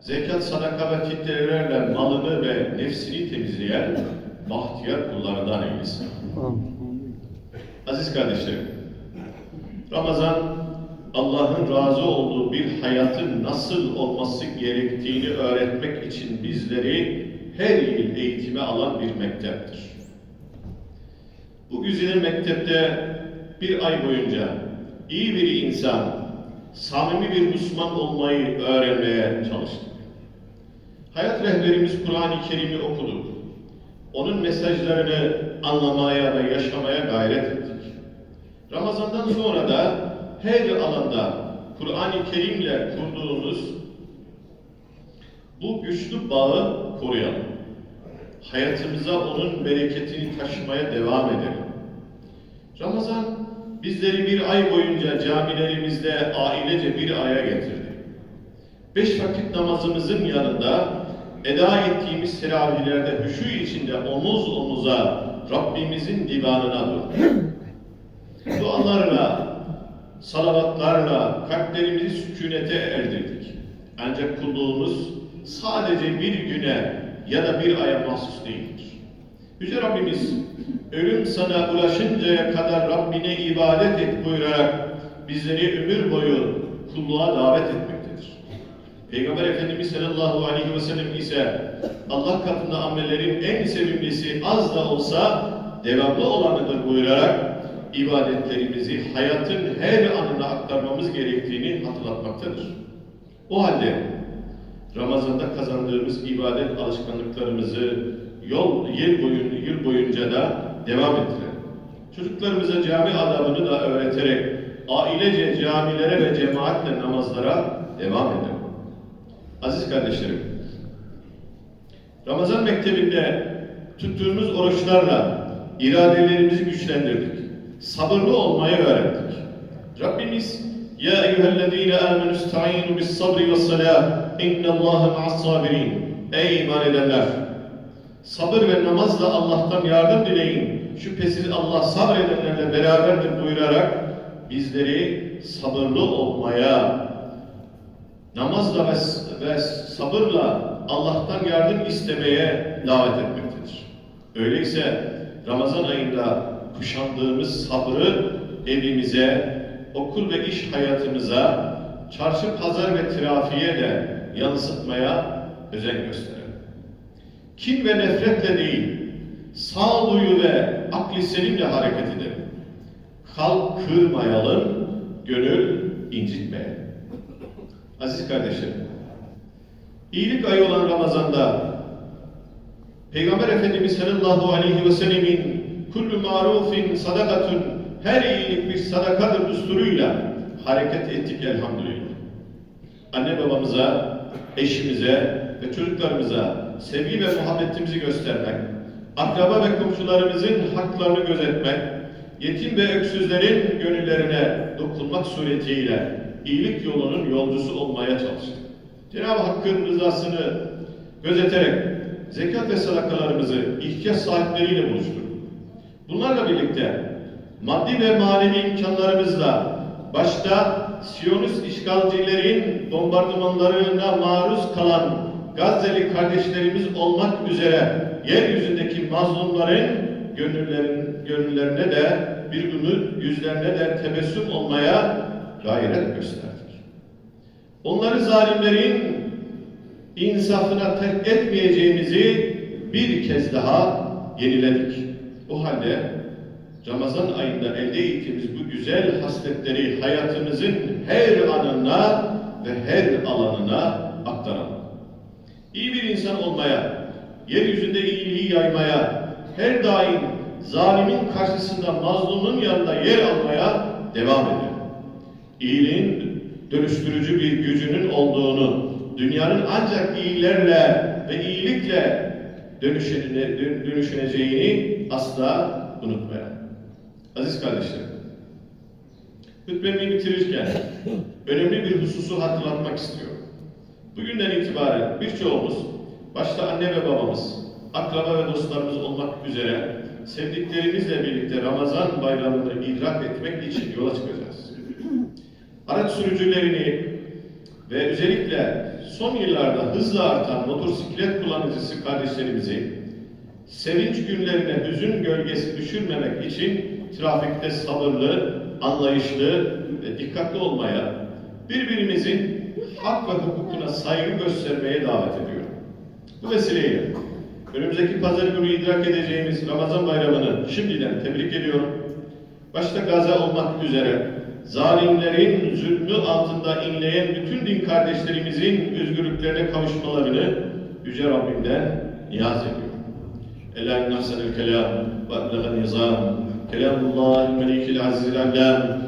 zekat, sadaka ve fitrelerle malını ve nefsini temizleyen bahtiyar kullarından eylesin. Aziz kardeşlerim, Ramazan Allah'ın razı olduğu bir hayatın nasıl olması gerektiğini öğretmek için bizleri her yıl eğitime alan bir mekteptir. Bu güzel mektepte bir ay boyunca iyi bir insan, samimi bir Müslüman olmayı öğrenmeye çalıştık. Hayat rehberimiz Kur'an-ı Kerim'i okuduk. Onun mesajlarını anlamaya ve yaşamaya gayret ettik. Ramazandan sonra da her alanda Kur'an-ı Kerim'le kurduğumuz bu güçlü bağı koruyalım. Hayatımıza onun bereketini taşımaya devam edelim. Ramazan bizleri bir ay boyunca camilerimizde ailece bir aya getirdi. Beş vakit namazımızın yanında eda ettiğimiz teravihlerde hüşü içinde omuz omuza Rabbimizin divanına durduk. Dualarla, salavatlarla kalplerimizi sükunete erdirdik. Ancak kulluğumuz sadece bir güne ya da bir aya mahsus değildir. Yüce Rabbimiz ölüm sana ulaşıncaya kadar Rabbine ibadet et buyurarak bizleri ömür boyu kulluğa davet etmektedir. Peygamber Efendimiz sallallahu aleyhi ve sellem ise Allah katında amellerin en sevimlisi az da olsa devamlı olanıdır buyurarak ibadetlerimizi hayatın her anına aktarmamız gerektiğini hatırlatmaktadır. O halde Ramazan'da kazandığımız ibadet alışkanlıklarımızı yol yıl boyun yıl boyunca da devam ettirelim. Çocuklarımıza cami adabını da öğreterek ailece camilere ve cemaatle namazlara devam edelim. Aziz kardeşlerim, Ramazan mektebinde tuttuğumuz oruçlarla iradelerimizi güçlendirdik. Sabırlı olmayı öğrendik. Rabbimiz Ya eyyühellezine amenu ista'inu bis sabri ve salah innallâhe ma'as sabirin Ey iman edenler! Sabır ve namazla Allah'tan yardım dileyin. Şüphesiz Allah sabredenlerle beraberdir buyurarak bizleri sabırlı olmaya, namazla ve, ve sabırla Allah'tan yardım istemeye davet etmektedir. Öyleyse Ramazan ayında kuşandığımız sabrı evimize, okul ve iş hayatımıza, çarşı, pazar ve trafiğe de yansıtmaya özen gösterelim. Kin ve nefretle değil, sağduyu ve akli selimle hareket edelim. Kalp kırmayalım, gönül incitmeyelim. Aziz kardeşlerim, iyilik ayı olan Ramazan'da Peygamber Efendimiz sallallahu aleyhi ve sellemin kullu marufin sadakatun her iyilik bir sadakadır düsturuyla hareket ettik elhamdülillah. Anne babamıza, eşimize ve çocuklarımıza sevgi ve muhabbetimizi göstermek, akraba ve komşularımızın haklarını gözetmek, yetim ve öksüzlerin gönüllerine dokunmak suretiyle iyilik yolunun yolcusu olmaya çalıştık. Cenab-ı Hakk'ın rızasını gözeterek zekat ve sadakalarımızı ihtiyaç sahipleriyle buluşturduk. Bunlarla birlikte maddi ve manevi imkanlarımızla başta Siyonist işgalcilerin bombardımanlarına maruz kalan Gazze'li kardeşlerimiz olmak üzere yeryüzündeki mazlumların gönüllerin, gönüllerine de bir ümit, yüzlerine de tebessüm olmaya gayret gösterdik. Onları zalimlerin insafına terk etmeyeceğimizi bir kez daha yeniledik. O halde Ramazan ayında elde ettiğimiz bu güzel hasletleri hayatımızın her anına ve her alanına aktaralım. İyi bir insan olmaya, yeryüzünde iyiliği yaymaya, her daim zalimin karşısında mazlumun yanında yer almaya devam edelim. İyiliğin dönüştürücü bir gücünün olduğunu, dünyanın ancak iyilerle ve iyilikle dönüşene, dönüşeceğini asla unutmayalım. Aziz kardeşlerim, hutbemi bitirirken önemli bir hususu hatırlatmak istiyorum. Bugünden itibaren birçoğumuz, başta anne ve babamız, akraba ve dostlarımız olmak üzere sevdiklerimizle birlikte Ramazan bayramını idrak etmek için yola çıkacağız. Araç sürücülerini ve özellikle son yıllarda hızla artan motosiklet kullanıcısı kardeşlerimizi sevinç günlerine hüzün gölgesi düşürmemek için trafikte sabırlı, anlayışlı ve dikkatli olmaya, birbirimizin hak ve hukukuna saygı göstermeye davet ediyorum. Bu vesileyle önümüzdeki pazar günü idrak edeceğimiz Ramazan bayramını şimdiden tebrik ediyorum. Başta Gaza olmak üzere zalimlerin zulmü altında inleyen bütün din kardeşlerimizin özgürlüklerine kavuşmalarını Yüce Rabbimden niyaz ediyorum. Ela inna ahsenel kelam ve eblegan nizam. Kelamullah el melikil azizil allam.